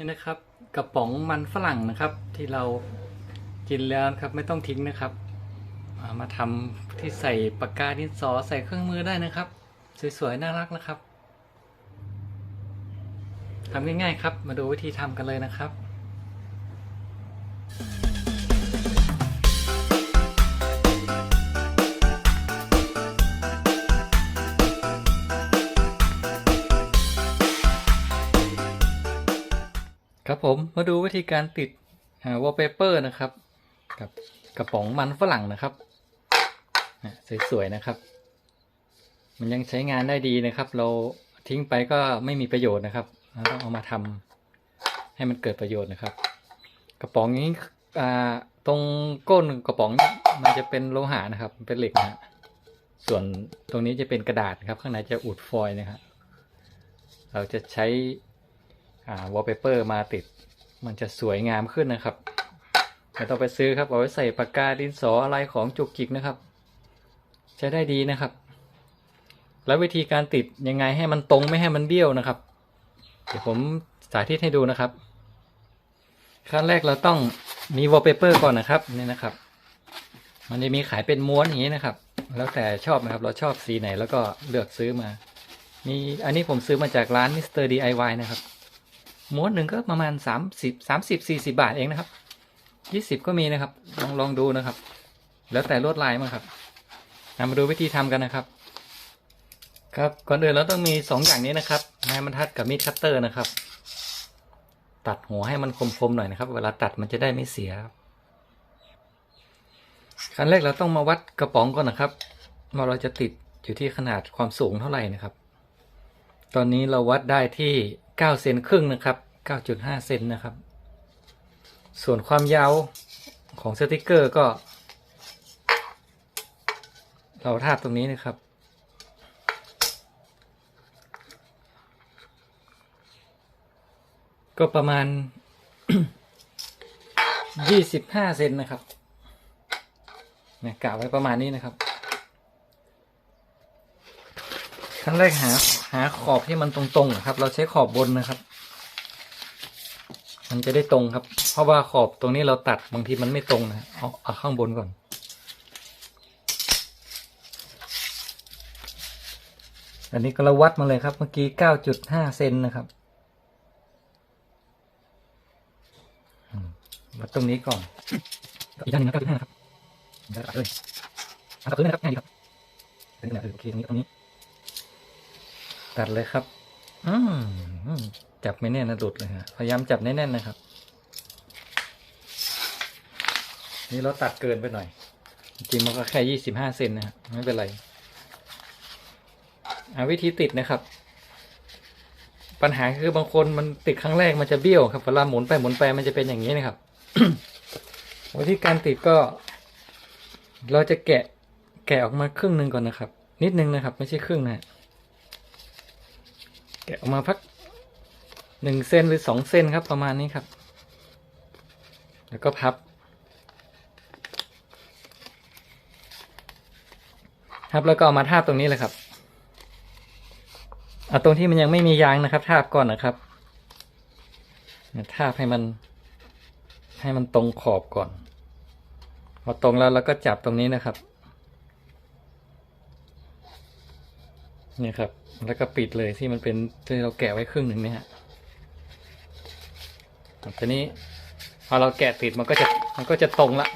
นี่นะครับ กระป๋องมันฝรั่งนะครับ ที่เรากินแล้วครับ ไม่ต้องทิ้งนะครับามาทำที่ใส่ปากกาดินสอใส่เครื่องมือได้นะครับ สวยๆ น่ารักนะครับทำง่ายๆครับ มาดูวิธีทำกันเลยนะครับ ครับผมมาดูวิธีการติดวอลเปเปอร์นะครับ กับกระป๋องมันฝรั่งนะครับสวยๆนะครับ มันยังใช้งานได้ดีนะครับ เราทิ้งไปก็ไม่มีประโยชน์นะครับเราต้องเอามาทำให้มันเกิดประโยชน์นะครับ กระป๋องนี้ตรงก้นกระป๋องมันจะเป็นโลหะนะครับ เป็นเหล็กนะส่วนตรงนี้จะเป็นกระดาษครับ ข้างในจะอุดฟอยล์นะครับเราจะใช้ วอลเปเปอร์มาติด มันจะสวยงามขึ้นนะครับไม่ต้องไปซื้อครับเอาไว้ใส่ปากกาดินสออะไรของจุกจิกนะครับ ใช้ได้ดีนะครับ แล้ววิธีการติดยังไงให้มันตรงไม่ให้มันเบี้ยวนะครับ เดี๋ยวผมสาธิตให้ดูนะครับ ขั้นแรกเราต้องมีวอลเปเปอร์ก่อนนะครับนี่นะครับ มันจะมีขายเป็นม้วนอย่างนี้นะครับ แล้วแต่ชอบนะครับ เราชอบสีไหนแล้วก็เลือกซื้อมา มีอันนี้ผมซื้อมาจากร้านมิสเตอร์ดีไอวนะครับ ม้วนหนึ่งก็ประมาณสามสิบสามสิบสี่สิบาทเองนะครับยี่สิบก็มีนะครับ ลองลองดูนะครับ แล้วแต่ลวดลายมาครับนำมาดูวิธีทำกันนะครับ ครับก่อนอื่นเราต้องมีสองอย่างนี้นะครับไม้บรรทัดกับมีดคัตเตอร์นะครับ ตัดหัวให้มันคมๆหน่อยนะครับ เวลาตัดมันจะได้ไม่เสียขั้นแรกเราต้องมาวัดกระป๋องก่อนนะครับว่าเราจะติดอยู่ที่ขนาดความสูงเท่าไหร่นะครับ ตอนนี้เราวัดได้ที่ 9 เซนครึ่งนะครับ 9.5 เซนนะครับ ส่วนความยาวของสติกเกอร์ก็ เราทาบตรงนี้นะครับ ก็ประมาณ 25 เซนนะครับเนี่ยกะไว้ประมาณนี้นะครับ ขั้นแรกหาหาขอบที่มันตรงๆนะครับ เราใช้ขอบบนนะครับ มันจะได้ตรงครับ เพราะว่าขอบตรงนี้เราตัดบางทีมันไม่ตรงนะเอาเอาข้างบนก่อน อันนี้ก็เราวัดมาเลยครับ เมื่อกี้เก้าจุดห้าเซนนะครับอืมวัดตรงนี้ก่อนอีกด้านหนึงนะเก้าจุดห้าครับได้ตัดเลยตัดพื้นนะครับง่ายดีครับเป็นแบบโอเคตรงนี้ตรงนี้ ตัดเลยครับ อืมจับไม่แน่นนะหลุดเลยฮะพยายามจับแน่นๆนะครับ นี่เราตัดเกินไปหน่อย จริงมันก็แค่ยี่สิบห้าเซนนะฮะไม่เป็นไรเอาวิธีติดนะครับ ปัญหาคือบางคนมันติดครั้งแรกมันจะเบี้ยวครับเวลาหมุนไปหมุนไปมันจะเป็นอย่างนี้นะครับวิธีการติดก็ เราจะแกะแกะออกมาครึ่งหนึ่งก่อนนะครับ นิดนึงนะครับ ไม่ใช่ครึ่งนะ แกะออกมาพักหนึ่งเซนหรือสองเซนครับประมาณนี้ครับ แล้วก็พับครับแล้วก็เอามาทาบตรงนี้เลยครับเอาตรงที่มันยังไม่มียางนะครับ ทาบก่อนนะครับทาบให้มัน ให้มันตรงขอบก่อน พอตรงแล้วเราก็จับตรงนี้นะครับ นี่ครับ แล้วก็ปิดเลยที่มันเป็นที่เราแกะไว้ครึ่งหนึ่งเนี่ยฮะทีนี้พอเราแกะติดมันก็จะมันก็จะตรงละ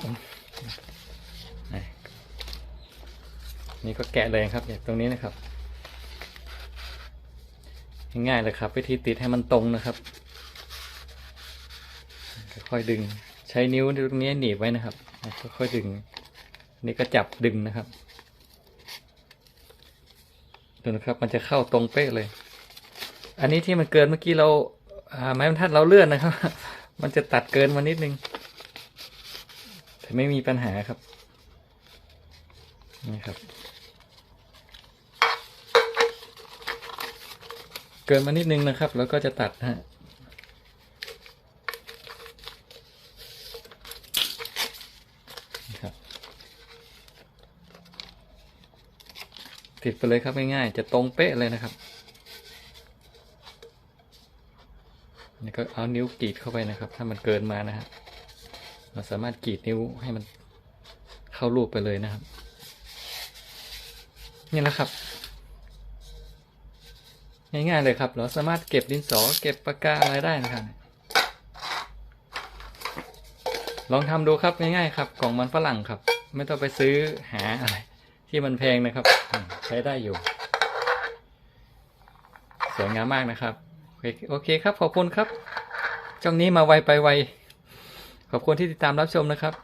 นี่ก็แกะเลยครับอย่างตรงนี้นะครับ ง่ายๆเลยครับ วิธีติดให้มันตรงนะครับค่อยดึงใช้นิ้วตรงนี้หนีบไว้นะครับค่อยดึง นี่ก็จับดึงนะครับ ดูนะครับ มันจะเข้าตรงเป๊ะเลย อันนี้ที่มันเกินเมื่อกี้เราไม้บรรทัดเราเลื่อนนะครับ มันจะตัดเกินมานิดนึง แต่ไม่มีปัญหาครับ นี่ครับ เกินมานิดนึงนะครับ แล้วก็จะตัดนะฮะนี่ครับ ติดไปเลยครับง่ายๆจะตรงเป๊ะเลยนะครับนี่ก็ก็เอานิ้วกรีดเข้าไปนะครับ ถ้ามันเกินมานะฮะเราสามารถกรีดนิ้วให้มันเข้ารูปไปเลยนะครับ นี่แหละครับ ง่ายๆเลยครับ เราสามารถเก็บดินสอเก็บปากกาอะไรได้นะครับ ลองทำดูครับง่ายๆครับกล่องมันฝรั่งครับ ไม่ต้องไปซื้อหาอะไร ที่มันแพงนะครับ ใช้ได้อยู่ สวยงามมากนะครับ โอเคครับ ขอบคุณครับ ช่องนี้มาไวไปไว ขอบคุณที่ติดตามรับชมนะครับ